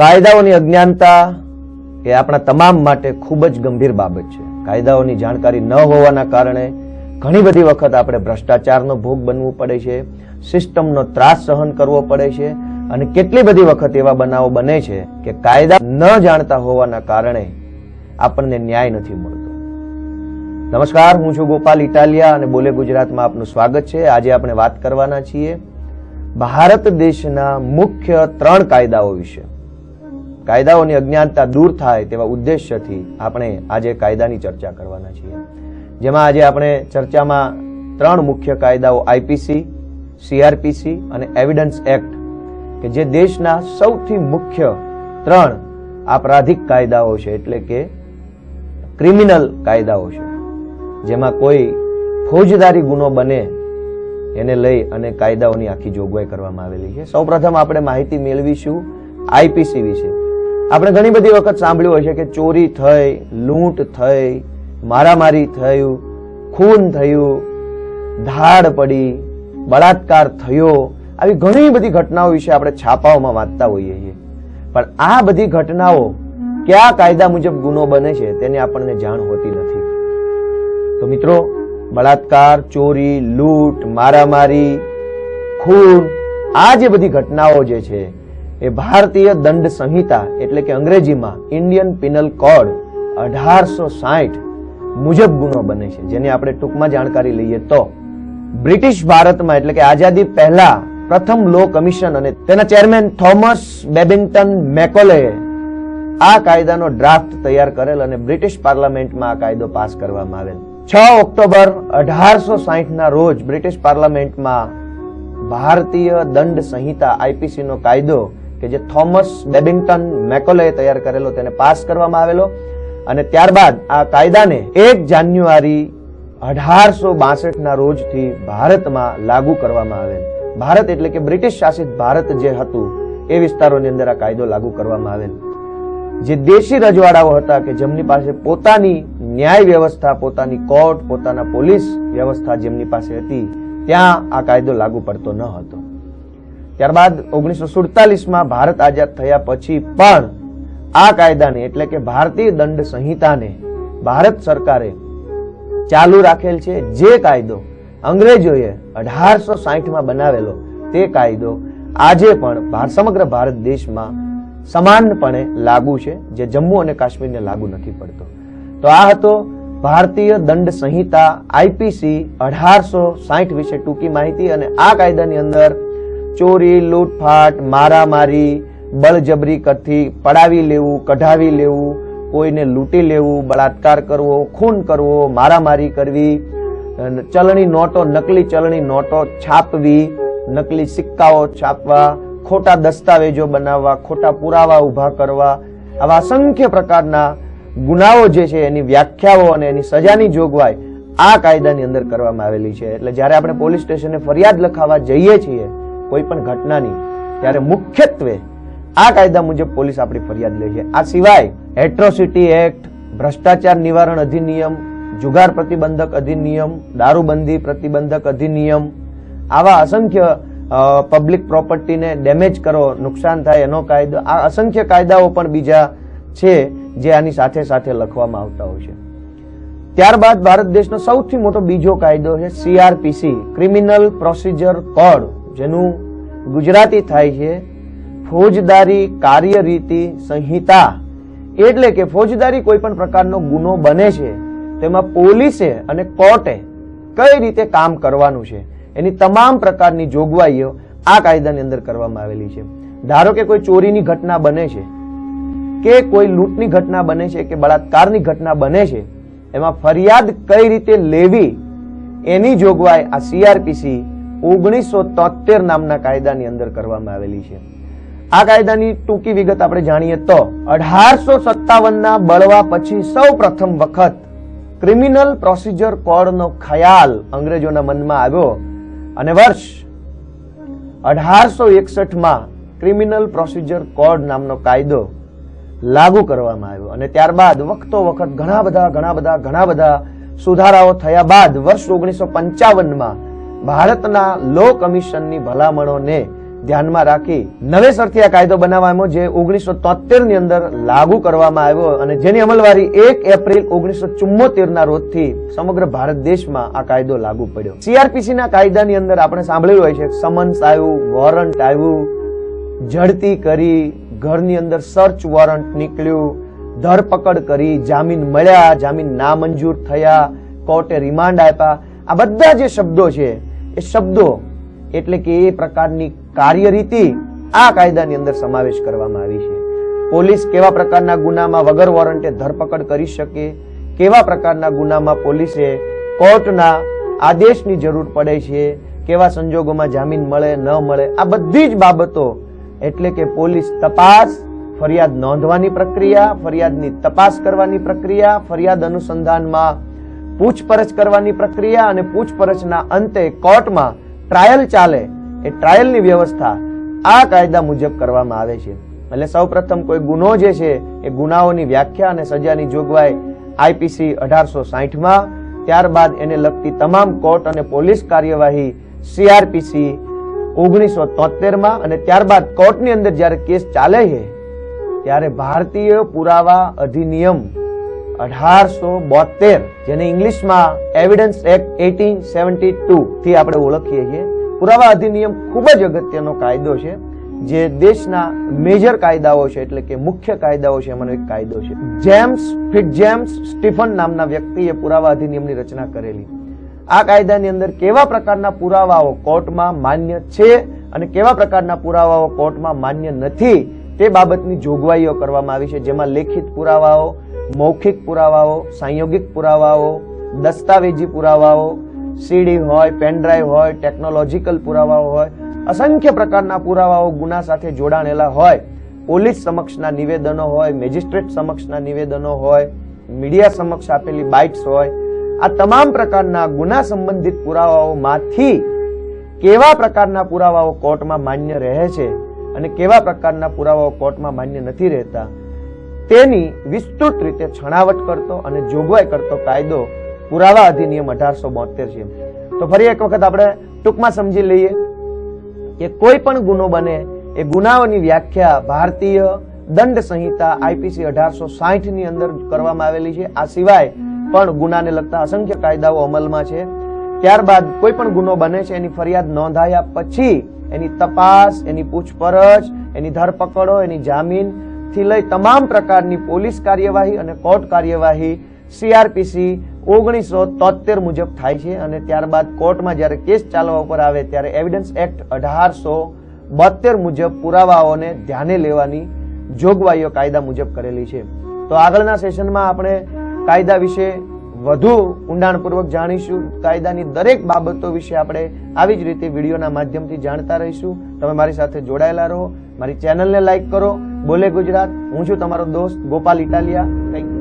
કાયદાઓની અજ્ઞાનતા એ આપણા તમામ માટે ખૂબ જ ગંભીર બાબત છે. કાયદાઓની જાણકારી ન હોવાના કારણે ઘણી બધી વખત આપણે ભ્રષ્ટાચારનો ભોગ બનવું પડે છે, સિસ્ટમનો ત્રાસ સહન કરવો પડે છે અને કેટલી બધી વખત એવા બનાવો બને છે કે કાયદા ન જાણતા હોવાના કારણે આપણને ન્યાય નથી મળતો. નમસ્કાર, હું છું ગોપાલ ઇટાલિયા અને બોલે ગુજરાતમાં આપનું સ્વાગત છે. આજે આપણે વાત કરવાના છીએ ભારત દેશના મુખ્ય ત્રણ કાયદાઓ વિશે. કાયદાઓની અજ્ઞાનતા દૂર થાય તેવા ઉદ્દેશ્યથી આપણે આજે કાયદાની ચર્ચા કરવાના છીએ. જેમાં આજે આપણે ચર્ચામાં ત્રણ મુખ્ય કાયદાઓ આઈપીસી સીઆરપીસી અને એવિડન્સ એક્ટ કે જે દેશના સૌથી મુખ્ય ત્રણ આપરાધિક કાયદાઓ છે, એટલે કે ક્રિમિનલ કાયદાઓ છે. જેમાં કોઈ ફોજદારી ગુનો બને એને લઈ અને કાયદાઓની આખી જોગવાઈ કરવામાં આવેલી છે. સૌપ્રથમ આપણે માહિતી મેળવીશું આઈપીસી વિશે. આપણે ઘણી બધી વખત સાંભળ્યું છે કે ચોરી થઈ, લૂંટ થઈ, મારામારી થયું, ખૂન થયું, ધાડ પડી, બળાત્કાર થયો. આવી ઘણી બધી ઘટનાઓ વિશે આપણે છાપાઓમાં વાંચતા હોઈએ છીએ. પણ આ બધી ઘટનાઓ કયા કાયદા મુજબ ગુનો બને છે તેની આપણને જાણ હોતી નથી. તો મિત્રો, બળાત્કાર, ચોરી, લૂંટ, મારામારી, ખૂન, આ જે બધી ઘટનાઓ જે છે એ ભારતીય દંડ સંહિતા એટલે કે અંગ્રેજીમાં ઇન્ડિયન પિનલ કોડ અઢારસો સાઠ મુજબ ગુનો બને છે. જેની આપણે ટૂંકમાં જાણકારી લઈએ તો બ્રિટિશ ભારતમાં એટલે કે આઝાદી પહેલા પ્રથમ લો કમિશન અને તેના ચેરમેન થોમસ બેબિંગ્ટન મેકોલે આ કાયદાનો ડ્રાફ્ટ તૈયાર કરેલ અને બ્રિટિશ પાર્લામેન્ટમાં આ કાયદો પાસ કરવામાં આવેલ. છ ઓક્ટોબર અઢારસો સાહીઠ ના રોજ બ્રિટિશ પાર્લામેન્ટમાં ભારતીય દંડ સંહિતા આઈપીસી નો કાયદો કે જે થોમસ બેબિંગ્ટન મેકોલે તૈયાર કરેલો તેને પાસ કરવામાં આવેલો. અને ત્યારબાદ આ કાયદાને એક જાન્યુઆરી અઢારસો બાસઠના રોજથી ભારતમાં લાગુ કરવામાં આવેલ. ભારત એટલે કે બ્રિટિશ શાસિત ભારત જે હતું, એ વિસ્તારોની અંદર આ કાયદો લાગુ કરવામાં આવેલ. જે દેશી રજવાડાઓ હતા કે જેમની પાસે પોતાની ન્યાય વ્યવસ્થા, પોતાની કોર્ટ, પોતાના પોલીસ વ્યવસ્થા જેમની પાસે હતી, ત્યાં આ કાયદો લાગુ પડતો ન હતો. ત્યારબાદ ઓગણીસો સુડતાલીસમાં ભારત આઝાદ થયા પછી પણ આ કાયદાને, એટલે કે ભારતીય દંડ સંહિતાને ભારત સરકારે ચાલુ રાખેલ છે. જે કાયદો અંગ્રેજોએ અઢારસો સાહીઠમાં બનાવેલો, તે કાયદો આજે પણ સમગ્ર ભારત દેશમાં સમાનપણે લાગુ છે, જે જમ્મુ અને કાશ્મીરને લાગુ નથી પડતો. તો આ હતો ભારતીય દંડ સંહિતા આઈપીસી અઢારસો સાહીઠ વિશે ટૂંકી માહિતી અને આ કાયદાની અંદર ચોરી, લૂંટફાટ, મારામારી, બળજબરી કરતી પડાવી લેવું, કઢાવી લેવું, કોઈને લૂંટી લેવું, બળાત્કાર કરવો, ખૂન કરવો, મારામારી કરવી ચલણી નોટો, નકલી ચલણી નોટો છાપવી, નકલી સિક્કાઓ છાપવા, ખોટા દસ્તાવેજો બનાવવા, ખોટા પુરાવા ઊભા કરવા, આવા અસંખ્ય પ્રકારના ગુનાઓ જે છે એની વ્યાખ્યાઓ અને એની સજાની જોગવાઈ આ કાયદાની અંદર કરવામાં આવેલી છે. એટલે જ્યારે આપણે પોલીસ સ્ટેશને ફરિયાદ લખાવવા જઈએ છીએ કોઈ પણ ઘટનાની, ત્યારે મુખ્યત્વે આ કાયદા મુજબ પોલીસ આપણી ફરિયાદ લે છે. આ સિવાય એટ્રોસિટી એક્ટ ભ્રષ્ટાચાર નિવારણ અધિનિયમ, જુગાર પ્રતિબંધક અધિનિયમ, દારૂબંધી પ્રતિબંધક અધિનિયમ, આવા અસંખ્ય પબ્લિક પ્રોપર્ટીને ડેમેજ કરો, નુકસાન થાય એનો કાયદો, આ અસંખ્ય કાયદાઓ પણ બીજા છે જે આની સાથે સાથે લખવામાં આવતા હોય છે. ત્યારબાદ ભારત દેશનો સૌથી મોટો બીજો કાયદો છે સીઆરપીસી ક્રિમિનલ પ્રોસિજર કોડ જેનું ગુજરાતી થાય છે, ફોજદારી કાર્યરીતિ સંહિતા. એટલે કે ફોજદારી કોઈ પણ પ્રકારનો ગુનો બને છે તેમાં પોલીસે અને કોર્ટે કઈ રીતે કામ કરવાનું છે, એની તમામ પ્રકારની જોગવાઈઓ આ કાયદાની અંદર કરવામાં આવેલી છે. ધારો કે કોઈ ચોરીની ઘટના બને છે, કે કોઈ લૂંટની ઘટના બને છે, કે બળાત્કારની ઘટના બને છે, એમાં ફરિયાદ કઈ રીતે લેવી, એની જોગવાઈ આ સીઆરપીસી ઓગણીસો તોતેર નામના કાયદાની અંદર કરવામાં આવેલી છે. આ કાયદાની ટૂંકી વિગત આપણે જાણીએ તો અઢારસો સત્તાવન ના બળવા પછી સૌ પ્રથમ વખત ક્રિમિનલ પ્રોસિજર કોડનો ખ્યાલ અંગ્રેજોના મનમાં આવ્યો અને વર્ષ અઢારસો એકસઠમાં ક્રિમિનલ પ્રોસિજર કોડ નામનો કાયદો લાગુ કરવામાં આવ્યો અને ત્યારબાદ વખતો વખત ઘણા બધા ઘણા બધા ઘણા બધા સુધારાઓ થયા બાદ વર્ષ ઓગણીસો પંચાવનમાં ભારતના લો કમિશનની ભલામણોને ધ્યાનમાં રાખી નવેસરથી આ કાયદો બનાવવામાં જે ઓગણીસો તોતેરની અંદર લાગુ કરવામાં આવ્યો અને જેની અમલવારી એક એપ્રિલ ઓગણીસો ચુમ્મોતેર ના રોજથી સમગ્ર ભારત દેશમાં આ કાયદો લાગુ પડ્યો. સીઆરપીસી ના કાયદાની અંદર આપણે સાંભળ્યું હોય છે, સમન્સ આવ્યું, વોરંટ આવ્યું ઝડતી કરી, ઘરની અંદર સર્ચ વોરંટ નીકળ્યું, ધરપકડ કરી, જામીન મળ્યા, જામીન નામંજૂર થયા, કોર્ટે રિમાન્ડ આપ્યા. આ બધા જે શબ્દો છે એ શબ્દો એટલે કે એ પ્રકારની કાર્યરીતિ આ કાયદાની અંદર સમાવેશ કરવામાં આવી છે. પોલીસ કેવા પ્રકારના ગુનામાં વગર વોરંટે ધરપકડ કરી શકે, કેવા પ્રકારના ગુનામાં પોલીસે કોર્ટના આદેશની જરૂર પડે છે, કેવા સંજોગોમાં જામીન મળે, ન મળે, આ બધી જ બાબતો એટલે કે પોલીસ તપાસ, ફરિયાદ નોંધવાની પ્રક્રિયા, ફરિયાદની તપાસ કરવાની પ્રક્રિયા, ફરિયાદ અનુસંધાનમાં પૂછપરછ કરવાની પ્રક્રિયા અને પૂછપરછના અંતે કોર્ટમાં ટ્રાયલ ચાલે એ ટ્રાયલની વ્યવસ્થા આ કાયદા મુજબ કરવામાં આવે છે. એટલે સૌપ્રથમ કોઈ ગુનો જે છે એ ગુનાઓની વ્યાખ્યા અને સજાની જોગવાઈ આઈપીસી અઢારસો સાહીઠમાં, ત્યારબાદ એને લગતી તમામ કોર્ટ અને પોલીસ કાર્યવાહી સીઆરપીસી ઓગણીસો તોતેરમાં અને ત્યારબાદ કોર્ટની અંદર જ્યારે કેસ ચાલે છે, ત્યારે ભારતીય પુરાવા અધિનિયમ અઢારસો બોતેર જેને ઇંગ્લિશમાં evidence act eighteen seventy two થી આપણે ઓળખીએ છીએ. પુરાવા અધિનિયમ ખૂબ જ અગત્યનો કાયદો છે, જે દેશના મેજર કાયદાઓ છે, એટલે કે મુખ્ય કાયદાઓ છે, એમાંનો એક કાયદો છે. જેમ્સ ફિટ જેમ્સ સ્ટીફન નામના વ્યક્તિએ પુરાવા અધિનિયમની રચના કરેલી. આ કાયદાની અંદર કેવા પ્રકારના પુરાવાઓ કોર્ટમાં માન્ય છે અને કેવા પ્રકારના પુરાવાઓ કોર્ટમાં માન્ય નથી તે બાબતની જોગવાઈઓ કરવામાં આવી છે, જેમાં લેખિત પુરાવાઓ મૌખિક પુરાવાઓ, સંયોગિક પુરાવાઓ, દસ્તાવેજી પુરાવાઓ, સીડી હોય પેનડ્રાઈવ હોય, ટેકનોલોજીકલ પુરાવાઓ હોય, અસંખ્ય પ્રકારના પુરાવાઓ ગુના સાથે જોડાણેલા હોય. પોલીસ સમક્ષના નિવેદનો હોય, મેજિસ્ટ્રેટ સમક્ષના નિવેદનો હોય, મીડિયા સમક્ષ આપેલી બાઇટ્સ હોય. આ તમામ પ્રકારના ગુના સંબંધિત પુરાવાઓમાંથી કેવા પ્રકારના પુરાવાઓ કોર્ટમાં માન્ય રહે છે અને કેવા પ્રકારના પુરાવાઓ કોર્ટમાં માન્ય નથી રહેતા તેની વિસ્તૃત રીતે છણાવટ કરતો અને જોગવાઈ કરતો કાયદો પુરાવા અધિનિયમ અઢારસો બોતેર છે. તો ફરી એક વખત આપણે ટૂંકમાં સમજી લઈએ કે કોઈ પણ ગુનો બને એ ગુનાઓની વ્યાખ્યા ભારતીય દંડ સંહિતા આઈપીસી અઢારસો સાહીઠની અંદર કરવામાં આવેલી છે. આ સિવાય પણ ગુનાને લગતા અસંખ્ય કાયદાઓ અમલમાં છે. ત્યારબાદ કોઈ પણ ગુનો બને છે, એની ફરિયાદ નોંધાયા પછી એની તપાસ, એની પૂછપરછ, એની ધરપકડો, એની જામીન થી લઈ તમામ પ્રકારની પોલીસ કાર્યવાહી અને કોર્ટ કાર્યવાહી સીઆરપીસી ઓગણીસો તોતેર મુજબ થાય છે અને ત્યારબાદ કોર્ટમાં જ્યારે કેસ ચાલવા ઉપર આવે ત્યારે એવિડન્સ એક્ટ અઢારસો બોતેર મુજબ પુરાવાઓને ધ્યાને લેવાની જોગવાઈઓ કાયદા મુજબ કરેલી છે. તો આગળના સેશનમાં આપણે કાયદા વિશે વધુ ઊંડાણપૂર્વક જાણીશું. કાયદાની દરેક બાબતો વિશે આપણે આવી જ રીતે વિડીયોના માધ્યમથી જાણતા રહીશું. તમે મારી સાથે જોડાયેલા રહો. મારી ચેનલને લાઈક કરો. બોલે ગુજરાત હું છું તમારો દોસ્ત ગોપાલ ઇટાલિયા. યુ